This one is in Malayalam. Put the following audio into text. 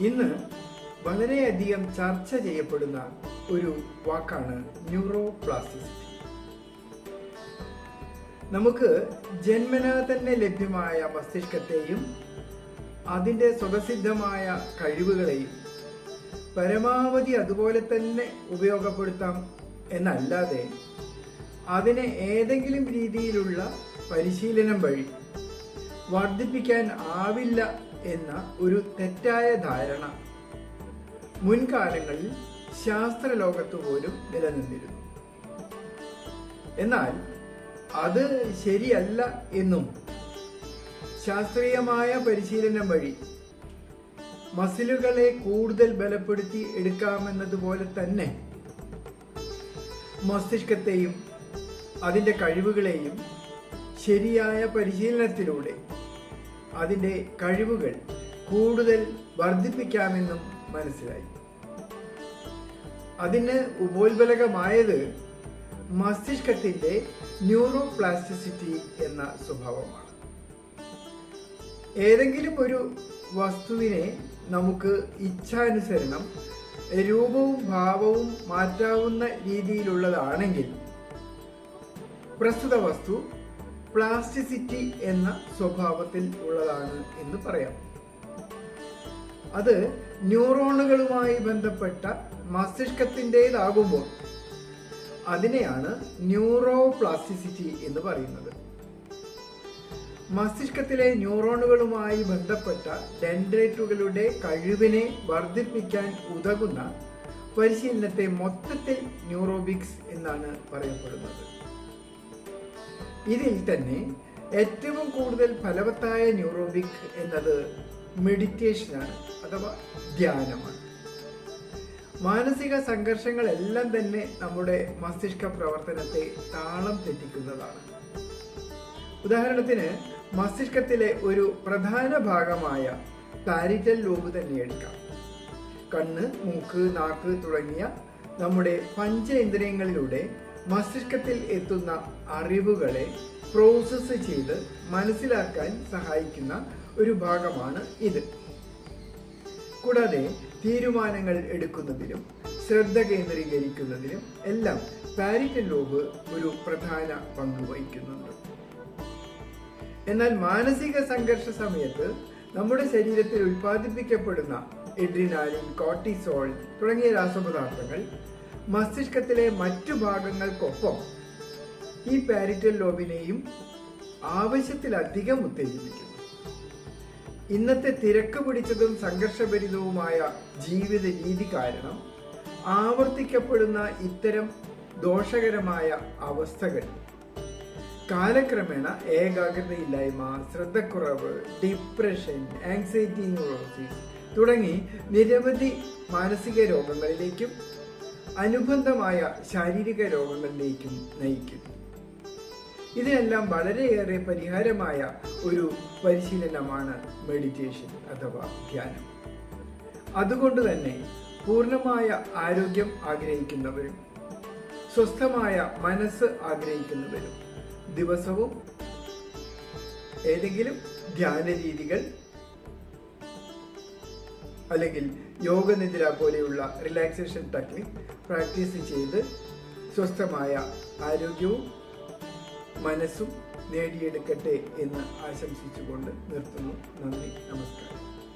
ഇന്ന് വളരെയധികം ചർച്ച ചെയ്യപ്പെടുന്ന ഒരു വാക്കാണ് ന്യൂറോ പ്ലാസ്റ്റിസിറ്റി നമുക്ക് ജന്മനാ തന്നെ ലഭ്യമായ മസ്തിഷ്കത്തെയും അതിന്റെ സ്വതസിദ്ധമായ കഴിവുകളെയും പരമാവധി അതുപോലെ തന്നെ ഉപയോഗപ്പെടുത്താം എന്നല്ലാതെ അതിനെ ഏതെങ്കിലും രീതിയിലുള്ള പരിശീലനം വഴി വർദ്ധിപ്പിക്കാൻ ആവില്ല എന്ന ഒരു തെറ്റായ ധാരണ മുൻകാലങ്ങളിൽ ശാസ്ത്രലോകത്ത് പോലും നിലനിന്നിരുന്നു. എന്നാൽ അത് ശരിയല്ല എന്നും ശാസ്ത്രീയമായ പരിശീലനം വഴി മസിലുകളെ കൂടുതൽ ബലപ്പെടുത്തി എടുക്കാമെന്നതുപോലെ തന്നെ മസ്തിഷ്കത്തെയും അതിന്റെ കഴിവുകളെയും ശരിയായ പരിശീലനത്തിലൂടെ അതിന്റെ കഴിവുകൾ കൂടുതൽ വർദ്ധിപ്പിക്കാമെന്നും മനസ്സിലായി. അതിന് ഉപോത്ബലകമായത് മസ്തിഷ്കത്തിന്റെ ന്യൂറോ പ്ലാസ്റ്റിസിറ്റി എന്ന സ്വഭാവമാണ്. ഏതെങ്കിലും ഒരു വസ്തുവിനെ നമുക്ക് ഇച്ഛാനുസരണം രൂപവും ഭാവവും മാറ്റാവുന്ന രീതിയിലുള്ളതാണെങ്കിൽ പ്രസ്തുത വസ്തു പ്ലാസ്റ്റിസിറ്റി എന്ന സ്വഭാവത്തിൽ ഉള്ളതാണ് എന്ന് പറയാം. അത് ന്യൂറോണുകളുമായി ബന്ധപ്പെട്ട മസ്തിഷ്കത്തിന്റെതാകുമ്പോൾ അതിനെയാണ് ന്യൂറോ പ്ലാസ്റ്റിസിറ്റി എന്ന് പറയുന്നത്. മസ്തിഷ്കത്തിലെ ന്യൂറോണുകളുമായി ബന്ധപ്പെട്ട ഡെൻഡ്രേറ്റുകളുടെ കഴിവിനെ വർദ്ധിപ്പിക്കാൻ ഉതകുന്ന പരിശീലനത്തെ മൊത്തത്തിൽ ന്യൂറോബിക്സ് എന്നാണ് പറയപ്പെടുന്നത്. ഇതിൽ തന്നെ ഏറ്റവും കൂടുതൽ ഫലവത്തായ ന്യൂറോബിക് എന്നത് മെഡിറ്റേഷനാണ് അഥവാ ധ്യാനമാണ്. മാനസിക സംഘർഷങ്ങളെല്ലാം തന്നെ നമ്മുടെ മസ്തിഷ്ക പ്രവർത്തനത്തെ താളം തെറ്റിക്കുന്നതാണ്. ഉദാഹരണത്തിന് മസ്തിഷ്കത്തിലെ ഒരു പ്രധാന ഭാഗമായ പാരിറ്റൽ ലോബ് തന്നെ എടുക്കാം. കണ്ണ് മൂക്ക് നാക്ക് തുടങ്ങിയ നമ്മുടെ പഞ്ചേന്ദ്രിയങ്ങളിലൂടെ മസ്തിഷ്കത്തിൽ എത്തുന്ന അറിവുകളെ പ്രോസസ്സ് ചെയ്ത് മനസ്സിലാക്കാൻ സഹായിക്കുന്ന ഒരു ഭാഗമാണ് ഇത്. കൂടാതെ തീരുമാനങ്ങൾ എടുക്കുന്നതിലും ശ്രദ്ധ കേന്ദ്രീകരിക്കുന്നതിലും എല്ലാം പാരിറ്റൽ ലോബ് ഒരു പ്രധാന പങ്ക് വഹിക്കുന്നുണ്ട്. എന്നാൽ മാനസിക സംഘർഷ സമയത്ത് നമ്മുടെ ശരീരത്തിൽ ഉൽപ്പാദിപ്പിക്കപ്പെടുന്ന എഡ്രിനാലിൻ കോർട്ടിസോൾ തുടങ്ങിയ രാസപദാർത്ഥങ്ങൾ മസ്തിഷ്കത്തിലെ മറ്റു ഭാഗങ്ങൾക്കൊപ്പം ഈ പാരിറ്റൽ ലോബിനെയും ആവശ്യത്തിലധികം ഉത്തേജിപ്പിക്കും ഇന്നത്തെ തിരക്ക് പിടിച്ചതും സംഘർഷഭരിതവുമായ ജീവിത രീതി കാരണം ആവർത്തിക്കപ്പെടുന്ന ഇത്തരം ദോഷകരമായ അവസ്ഥകൾ കാലക്രമേണ ഏകാഗ്രതയില്ലായ്മ ശ്രദ്ധക്കുറവ് ഡിപ്രഷൻ ആങ്സൈറ്റി ന്യൂറോസിസ് തുടങ്ങി നിരവധി മാനസിക രോഗങ്ങളിലേക്കും അനുബന്ധമായ ശാരീരിക രോഗങ്ങളിലേക്കും നയിക്കും. ഇതിനെല്ലാം വളരെയേറെ പരിഹാരമായ ഒരു പരിശീലനമാണ് മെഡിറ്റേഷൻ അഥവാ ധ്യാനം. അതുകൊണ്ട് തന്നെ പൂർണമായ ആരോഗ്യം ആഗ്രഹിക്കുന്നവരും സ്വസ്ഥമായ മനസ്സ് ആഗ്രഹിക്കുന്നവരും ദിവസവും ഏതെങ്കിലും ധ്യാന രീതികൾ അല്ലെങ്കിൽ യോഗനിദ്ര പോലെയുള്ള റിലാക്സേഷൻ ടെക്നിക് പ്രാക്ടീസ് ചെയ്ത് സ്വസ്ഥമായ ആരോഗ്യവും മനസ്സും നേടിയെടുക്കട്ടെ എന്ന് ആശംസിച്ചുകൊണ്ട് നിർത്തുന്നു. നന്ദി നമസ്കാരം.